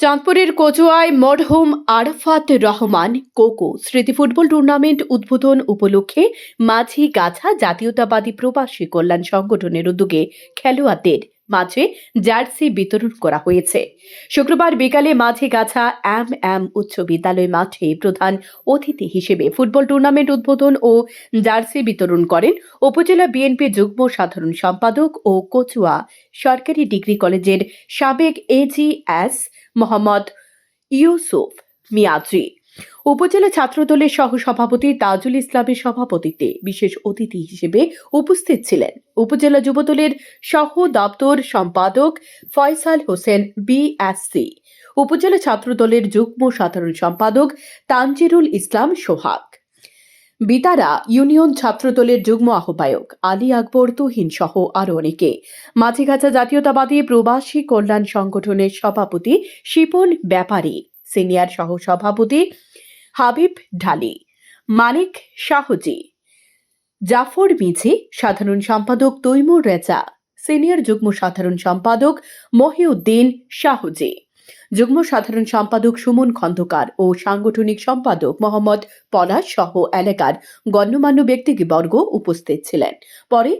চাঁদপুরের কচুয়ায় মরহুম আরফাত রহমান কোকো স্মৃতি ফুটবল টুর্নামেন্ট উদ্বোধন উপলক্ষে মাঝি গাছা জাতীয়তাবাদী প্রবাসী কল্যাণ সংগঠনের উদ্যোগে খেলোয়াড়দের মাঝে জার্সি বিতরণ করা হয়েছে। শুক্রবার বিকালে মাঝি গাছা এম এম উচ্চ বিদ্যালয় মাঠে প্রধান অতিথি হিসেবে ফুটবল টুর্নামেন্ট উদ্বোধন ও জার্সি বিতরণ করেন উপজেলা বিএনপি যুগ্ম সাধারণ সম্পাদক ও কচুয়া সরকারি ডিগ্রি কলেজের সাবেক এজিএস মোহাম্মদ ইউসুফ মিয়াজি। উপজেলা ছাত্রদলের সহসভাপতি তাজুল ইসলামের সভাপতিত্বে বিশেষ অতিথি হিসেবে উপস্থিত ছিলেন। উপজেলা যুবদলের সহ দপ্তর সম্পাদক ফয়সাল হোসেন বিএসসি উপজেলা ছাত্রদলের যুগ্ম সাধারণ সম্পাদক তানজিরুল ইসলাম সোহাগ। বিতারা ইউনিয়ন ছাত্রদলের যুগ্ম আহ্বায়ক আলী আকবর তুহিন সহ আরও অনেকে। মাঝিগাছা জাতীয়তাবাদী প্রবাসী কল্যাণ সংগঠনের সভাপতি শিপন ব্যাপারী। সিনিয়র সহ সভাপতি হাবিব ঢালি, মানিক শাহজি, জাফর মিঝি, সাধারণ সম্পাদক তৈমুর রেজা, সিনিয়র যুগ্ম সাধারণ সম্পাদক মহিউদ্দিন শাহজি, যুগ্ম সাধারণ সম্পাদক সুমন খন্দকার ও সাংগঠনিক সম্পাদক মোহাম্মদ পলাশ সহ এলাকার গণ্যমান্য ব্যক্তিবর্গ উপস্থিত ছিলেন। পরে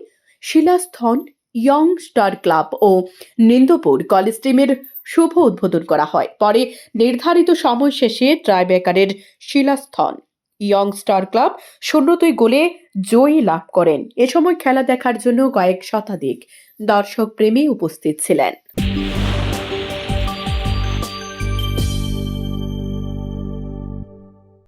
শিলাস্থন ইয়ং স্টার ক্লাব ও নিন্দপুর কলেজ টিমের শুভ উদ্বোধন করা হয়। পরে নির্ধারিত সময় শেষে ট্রাইবেকারের শিলাস্থন। ইয়ং স্টার ক্লাব শূন্য দুই গোলে জয়ী লাভ করেন। এ সময় খেলা দেখার জন্য কয়েক শতাধিক দর্শক প্রেমী উপস্থিত ছিলেন।